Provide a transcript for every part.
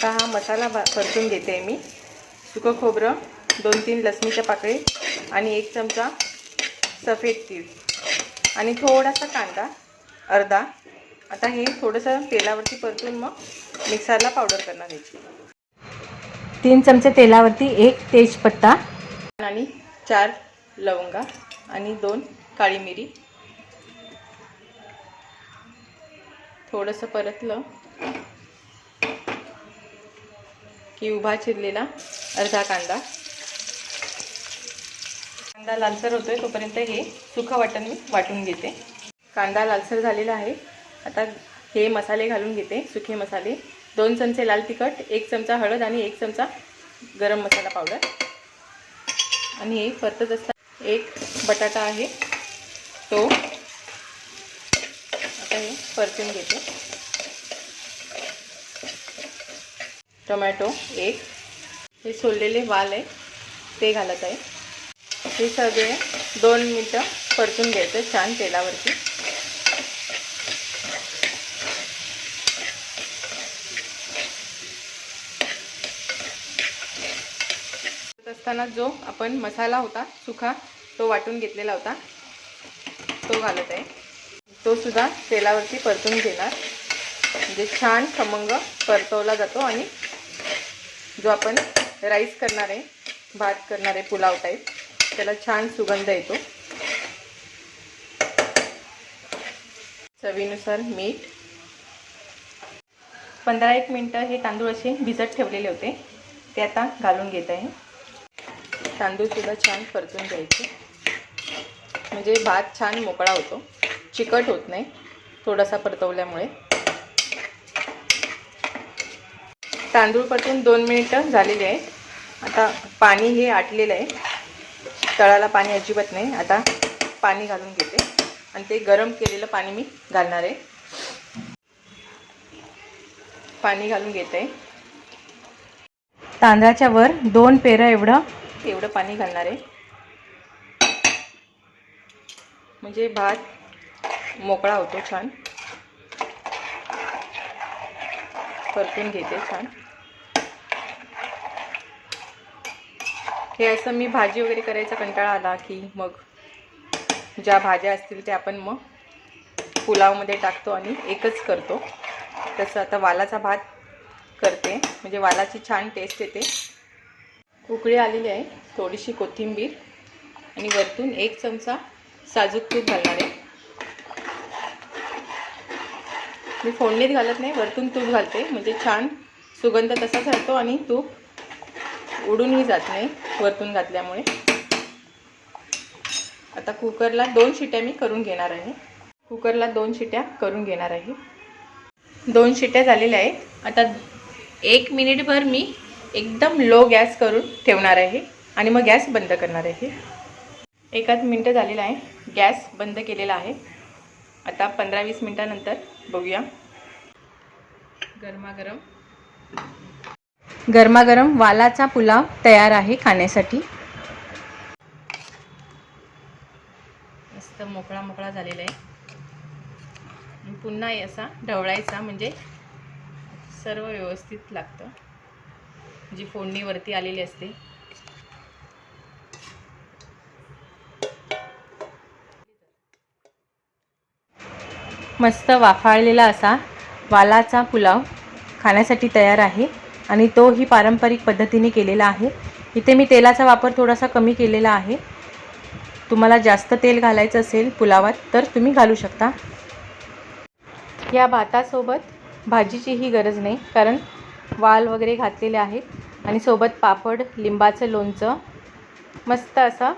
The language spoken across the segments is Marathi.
आता हा मसाला भा परतून घेते मी. सुकं खोबरं दोन तीन लसणीच्या पाकळी आणि एक चमचा सफेद तीळ. आणि थोडासा कांदा अर्धा. आता हे थोडंसं तेलावरती परतून मग मिक्सरला पावडर करणार याची तीन चमचे तेलावरती एक तेजपत्ता आणि चार लवंगा आणि दोन काळी मिरी. थोडंसं परतलं. की उभा चिरलेला अर्धा कांदा. कांदा लालसर होतोय तोपर्यंत हे सुखं वाटण मी वाटून घेते. कांदा लालसर झालेला आहे. आता हे मसाले घालून घेते सुखे मसाले. दोन चमचे लाल तिखट एक चमचा हळद आणि एक चमचा गरम मसाला पावडर. आणि हे परतत असता एक बटाटा आहे. तो आता हे परतून घेते. टोमॅटो एक. हे सोललेले वाल आहे. ते घालत आहे. हे सगळे दोन मिनटं परतून घ्यायचं छान तेलावरती. असताना जो आपण मसाला होता सुखा तो वाटून घेतलेला होता तो घालत आहे. तो सुद्धा तेलावरती परतून घेणार. म्हणजे छान खमंग परतवला जातो आणि जो आपण राईस करणार आहे भात करणार आहे पुलाव टाईप त्याला छान सुगंध येतो. चवीनुसार मीठ. पंधरा एक मिनटं हे तांदूळ असे भिजत ठेवलेले होते. ते आता घालून घेत आहे. तांदूळसुद्धा छान परतून घ्यायचे. म्हणजे भात छान मोकळा होतो. चिकट होत नाही. थोडासा परतवल्यामुळे. तांदूळ परतून दोन मिनिटं झालेले आहेत. आता पाणी हे आटलेलं आहे. तळाला पाणी अजिबात नाही. आता पाणी घालून घेते. आणि ते गरम केलेलं पाणी मी घालणार आहे. पाणी घालून घेते. तांदळाच्या वर दोन पेरा एवढं एवढं पाणी घालणार आहे. म्हणजे भात मोकळा होतो छान. परतून घेते छान. हे असं मी भाजी वगैरे करायचा कंटाळा आला की मग ज्या भाज्या असतील त्या आपण मग पुलावमध्ये टाकतो आणि एकच करतो. तसं आता वालाचा भात करते. म्हणजे वालाची छान टेस्ट येते. उकळी आलेली आहे. थोडीशी कोथिंबीर आणि वरतून एक चमचा साजूक तूप घालणार आहे. मी फोडणीत घालत नाही वरतून तूप घालते. म्हणजे छान सुगंध तसाच राहतो आणि तूप उडूनही जात नाही वरतून घातल्यामुळे. आता कुकरला दोन शिट्या मी करून घेणार आहे. कुकरला दोन शिट्या करून घेणार आहे. दोन शिट्या झालेल्या आहेत. आता एक मिनिटभर मी एकदम लो गॅस करून ठेवणार आहे आणि मग गॅस बंद करणार आहे. एकाच मिनटं झालेलं आहे. गॅस बंद केलेला आहे. आता पंधरा वीस मिनटानंतर बघूया. गरमागरम. गरमागरम वालाचा पुलाव तयार आहे खाण्यासाठी. मस्त मोकळा मोकळा झालेला आहे. पुन्हा असा ढवळायचा म्हणजे सर्व व्यवस्थित लागतं. जी फोडणीवरती आलेली असते. मस्त वाफाळलेला असा वालाचा पुलाव खाण्यासाठी तयार आहे आणि तोही पारंपरिक पद्धतीने केलेला आहे. इथे मी तेलाचा वापर थोडासा कमी केलेला आहे. तुम्हाला जास्त तेल घालायचं असेल पुलावात तर तुम्ही घालू शकता. या भातासोबत भाजीचीही गरज नाही कारण वाल वगैरे घातलेले आहेत आणि सोबत पापड लिंबाचं लोणचं मस्त असा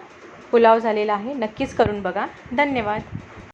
पुलाव झालेला आहे. नक्कीच करून बघा. धन्यवाद.